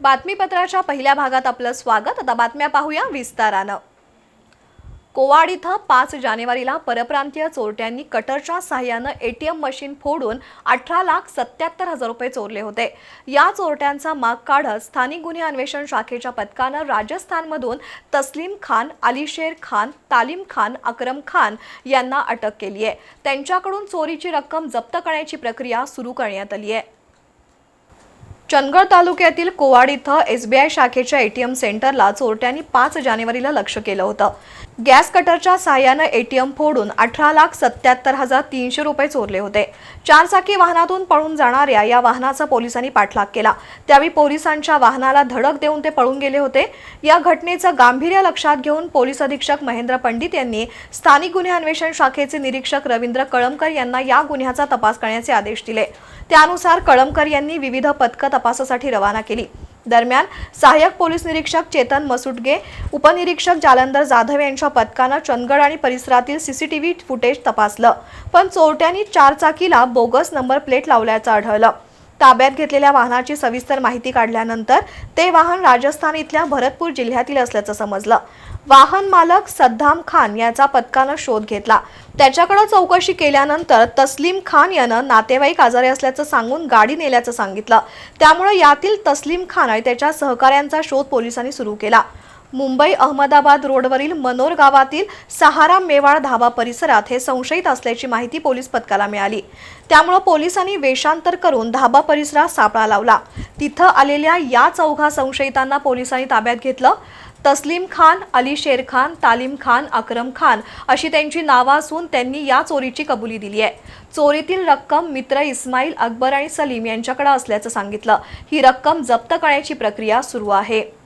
बातमीपत्राच्या पहिल्या भागात आपलं स्वागत. आता बातम्या पाहूया विस्तारानं. कोवाड इथं पाच जानेवारीला परप्रांतीय चोरट्यांनी कटरच्या सहाय्यानं एटीएम मशीन फोडून अठरा लाख सत्याहत्तर हजार रुपये चोरले होते. या चोरट्यांचा माग काढत स्थानिक गुन्हे अन्वेषण शाखेच्या पथकानं राजस्थानमधून तस्लीम खान अलीशेर खान तालीम खान अक्रम खान यांना अटक केली आहे त्यांच्याकडून चोरीची रक्कम जप्त करण्याची प्रक्रिया सुरू करण्यात आली आहे चंदगड तालुक्यातील कोवाड इथं एसबीआय शाखेच्या एटीएम सेंटरला चोरट्यांनी पाच जानेवारीला लक्ष केलं होतं. गॅस कटरच्या सहाय्यानं एटीएम फोडून अठरा लाख सत्याहत्तर हजार तीनशे रुपये चोरले होते. चारचाकी वाहनातून पळून जाणाऱ्या या वाहनाचा पोलिसांनी पाठलाग केला. त्यावेळी पोलिसांच्या वाहनाला धडक देऊन ते पळून गेले होते. या घटनेचं गांभीर्य लक्षात घेऊन पोलीस अधीक्षक महेंद्र पंडित यांनी स्थानिक गुन्हे अन्वेषण शाखेचे निरीक्षक रवींद्र कळमकर यांना या गुन्ह्याचा तपास करण्याचे आदेश दिले. त्यानुसार कळमकर यांनी विविध पथकं तपासासाठी रवाना केली. दरम्यान सहाय्यक पोलीस निरीक्षक चेतन मसुटगे उपनिरीक्षक जालंधर जाधव यांच्या पथकानं चंदगड आणि परिसरातील सीसीटीव्ही फुटेज तपासलं. पण चोरट्यांनी चारचाकीला बोगस नंबर प्लेट लावल्याचं आढळलं. ताब्यात घेतलेल्या वाहनाची सविस्तर माहिती काढल्यानंतर ते वाहन राजस्थान इथल्या भरतपूर जिल्ह्यातील असल्याचं समजलं. वाहन मालक सद्दाम खान याचा पथकानं शोध घेतला. त्याच्याकडे चौकशी केल्यानंतर तस्लीम खान यानं नातेवाईक आजारी असल्याचं सांगून गाडी नेल्याचं सांगितलं. त्यामुळे यातील तस्लीम खान आणि त्याच्या सहकाऱ्यांचा शोध पोलिसांनी सुरू केला. मुंबई अहमदाबाद रोडवरील मनोर गावातील सहारा मेवाड धाबा परिसरात हे संशयित असल्याची माहिती पोलीस पथकाला मिळाली. त्यामुळे पोलिसांनी वेषांतर करून धाबा परिसरात सापळा लावला. तिथं आलेल्या या चौघा संशयितांना पोलिसांनी ताब्यात घेतलं. तस्लीम खान अली शेर खान तालीम खान अक्रम खान अशी त्यांची नावं असून त्यांनी या चोरीची कबुली दिली आहे. चोरीतील रक्कम मित्र इस्माईल अकबर आणि सलीम यांच्याकडे असल्याचं सांगितलं. ही रक्कम जप्त करण्याची प्रक्रिया सुरू आहे.